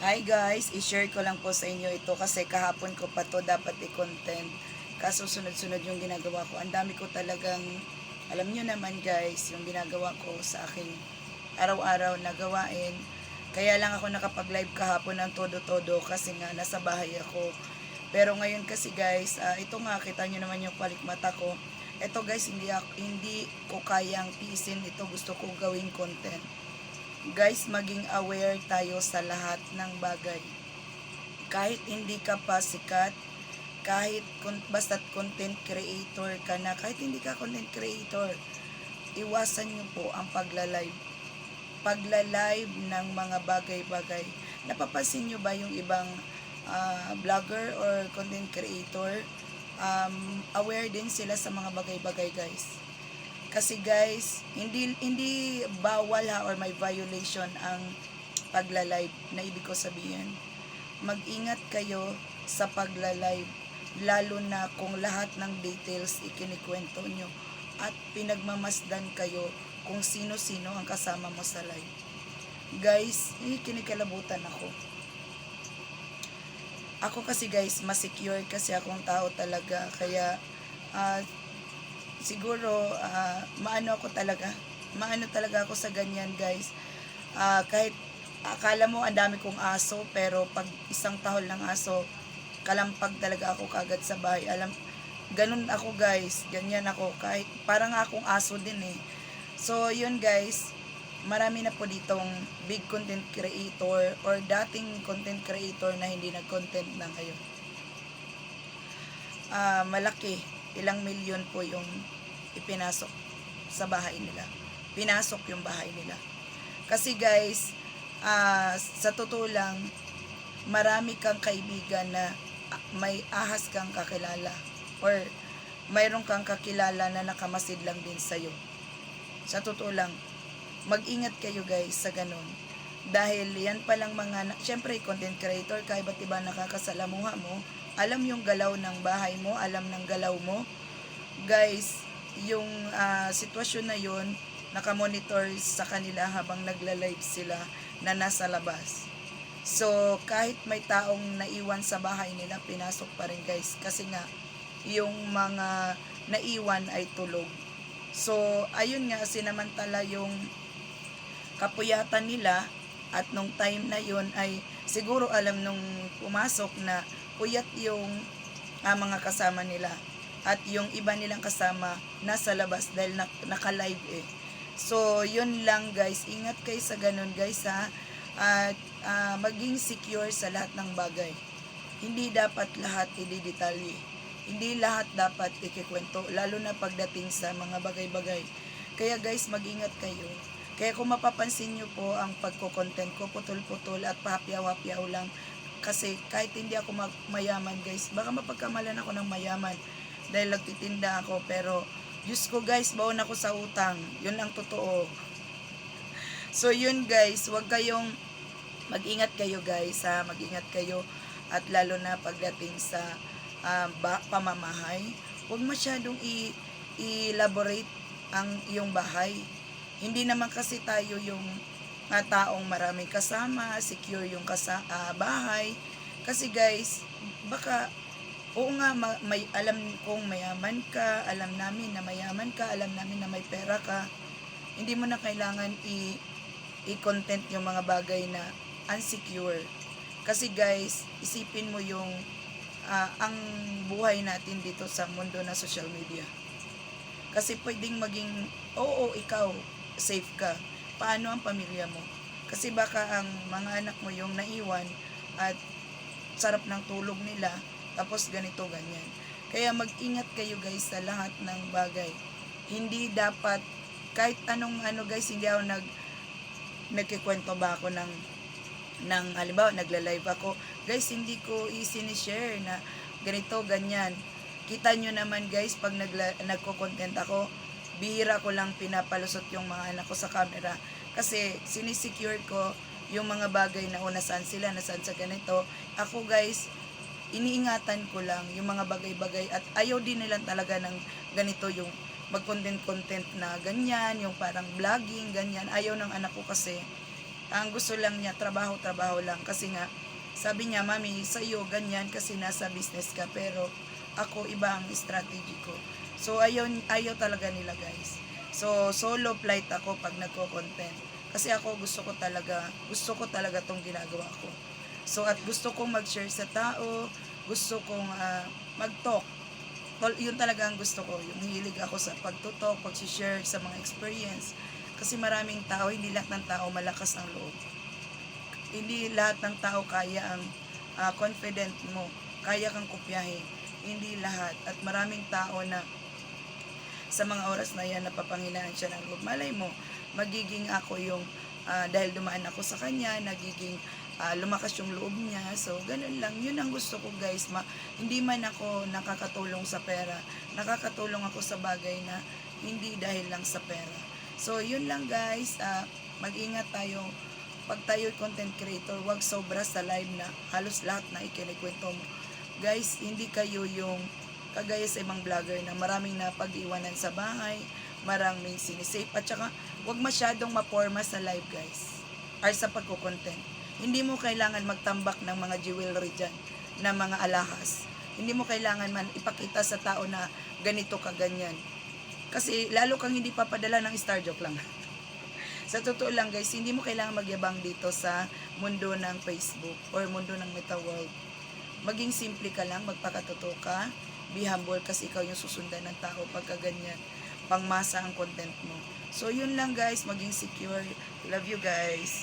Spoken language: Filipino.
Hi guys, i-share ko lang po sa inyo ito kasi kahapon ko pa to dapat i-content. Kaso sunod-sunod yung ginagawa ko. Ang dami ko talagang, alam nyo naman guys, yung ginagawa ko sa aking araw-araw na gawain. Kaya lang ako nakapag-live kahapon ng todo-todo kasi nga nasa bahay ako. Pero ngayon kasi guys, ah, ito nga, kita nyo naman yung palikmata ko. Ito guys, hindi, ako, hindi ko kayang tiisin. Ito gusto ko gawing content guys, maging aware tayo sa lahat ng bagay. Kahit hindi ka pa sikat, kahit kun- basta't content creator ka na, kahit hindi ka content creator, iwasan nyo po ang pagla-live. Pagla-live ng mga bagay-bagay. Napapansin nyo ba yung ibang ah, vlogger or content creator? Um, aware din sila sa mga bagay-bagay guys. Kasi guys, hindi hindi bawal ha or may violation ang pagla-live na ibig ko sabihin. Mag-ingat kayo sa pagla-live lalo na kung lahat ng details ikinikwento nyo at pinagmamasdan kayo kung sino-sino ang kasama mo sa live. Guys, eh, kinikalabutan ako. Ako kasi guys, masecure kasi akong tao talaga. Kaya, ah, siguro ah, maano ako talaga. Maano talaga ako sa ganyan guys. Ah, kahit akala mo ang dami kong aso pero pag isang tahol ng aso kalampag talaga ako kagad sa bahay. Alam ganun ako guys. Ganyan ako. Kahit parang akong aso din eh. So yun guys. Marami na po ditong big content creator or dating content creator na hindi nag-content na ngayon. Ah, malaki, ilang milyon po yung ipinasok sa bahay nila. Pinasok yung bahay nila. Kasi guys, ah, sa totoo lang, marami kang kaibigan na may ahas kang kakilala or mayroon kang kakilala na nakamasid lang din sa'yo. Sa totoo lang, mag-ingat kayo guys sa ganun. Dahil yan palang mga, syempre content creator ka, iba't iba nakakasalamuha mo, alam yung galaw ng bahay mo, alam ng galaw mo. Guys, yung ah, sitwasyon na yun, nakamonitor sa kanila habang nagla-live sila na nasa labas. So, kahit may taong naiwan sa bahay nila, pinasok pa rin guys. Kasi nga, yung mga naiwan ay tulog. So, ayun nga, sinamantala yung kapuyatan nila at nung time na yun ay siguro alam nung pumasok na puyat yung ah, mga kasama nila at yung iba nilang kasama nasa labas dahil nak- naka-live eh. So, yun lang guys. Ingat kayo sa ganun guys ha. At ah, maging secure sa lahat ng bagay. Hindi dapat lahat ididetalye. Hindi lahat dapat ikikwento, lalo na pagdating sa mga bagay-bagay. Kaya guys, mag-ingat kayo. Kaya kung mapapansin nyo po ang pagko-content ko, putol-putol at papyaw-papyaw lang. Kasi kahit hindi ako mayaman guys, baka mapagkamalan ako ng mayaman dahil nagtitinda ako. Pero, Diyos ko guys, baon ako sa utang. Yun ang totoo. So yun guys, wag kayong mag-ingat kayo guys ha, mag-ingat kayo at lalo na pagdating sa ah, ba- pamamahay, huwag masyadong i- i-elaborate ang iyong bahay. Hindi naman kasi tayo yung ah, taong maraming kasama, secure yung kasa ah, bahay. Kasi guys, baka oo nga ma- may alam kong mayaman ka, alam namin na mayaman ka, alam namin na may pera ka. Hindi mo na kailangan i i-content yung mga bagay na unsecure. Kasi guys, isipin mo yung ah, ang buhay natin dito sa mundo na social media. Kasi pwedeng maging, oo, ikaw, safe ka. Paano ang pamilya mo? Kasi baka ang mga anak mo yung naiwan at sarap ng tulog nila, tapos ganito, ganyan. Kaya mag-ingat kayo guys sa lahat ng bagay. Hindi dapat, kahit anong ano guys, hindi ako nag, nagkikwento ba ako ng ng halimbawa nagla-live ako guys hindi ko i-share na ganito ganyan kita nyo naman guys pag nagla, nagko-content ako bihira ko lang pinapalusot yung mga anak ko sa camera kasi sinisecure ko yung mga bagay na una saan sila nasaan sa ganito ako guys iniingatan ko lang yung mga bagay-bagay at ayaw din nila talaga ng ganito yung mag-content-content na ganyan, yung parang vlogging, ganyan. Ayaw ng anak ko kasi Ang gusto lang niya, trabaho-trabaho lang. Kasi nga, sabi niya, Mami, sa iyo ganyan kasi nasa business ka. Pero ako, iba ang strategy ko. So, ayaw, ayaw talaga nila, guys. So, solo flight ako pag nagko-content. Kasi ako, gusto ko talaga, gusto ko talaga tong ginagawa ko. So, at gusto kong mag-share sa tao, gusto kong ah, mag-talk. Yun talaga ang gusto ko. Yung hilig ako sa pagtutok, pag-share sa mga experience. Kasi maraming tao, hindi lahat ng tao malakas ang loob. Hindi lahat ng tao kaya ang ah, confident mo. Kaya kang kopyahin. Hindi lahat. At maraming tao na sa mga oras na yan napapanginaan siya ng loob. Malay mo, magiging ako yung ah, dahil dumaan ako sa kanya, nagiging ah, lumakas yung loob niya. So, ganun lang. Yun ang gusto ko guys. Ma, hindi man ako nakakatulong sa pera. Nakakatulong ako sa bagay na hindi dahil lang sa pera. So, yun lang guys. Ah, mag-ingat tayo. Pag tayo content creator, wag sobra sa live na halos lahat na ikinikwento mo. Guys, hindi kayo yung kagaya sa ibang vlogger na maraming napag-iwanan sa bahay, maraming sinisave, at saka huwag masyadong maporma sa live guys, or sa pagkukontent. Hindi mo kailangan magtambak ng mga jewelry dyan, na mga alahas. Hindi mo kailangan man ipakita sa tao na ganito ka ganyan. Kasi lalo kang hindi papadala ng star joke lang. sa totoo lang guys, hindi mo kailangan magyabang dito sa mundo ng Facebook or mundo ng Meta World maging simple ka lang, magpakatotoo ka, be humble kasi ikaw yung susundan ng tao pagka ganyan, pangmasa ang content mo. So, yun lang guys, maging secure. Love you guys.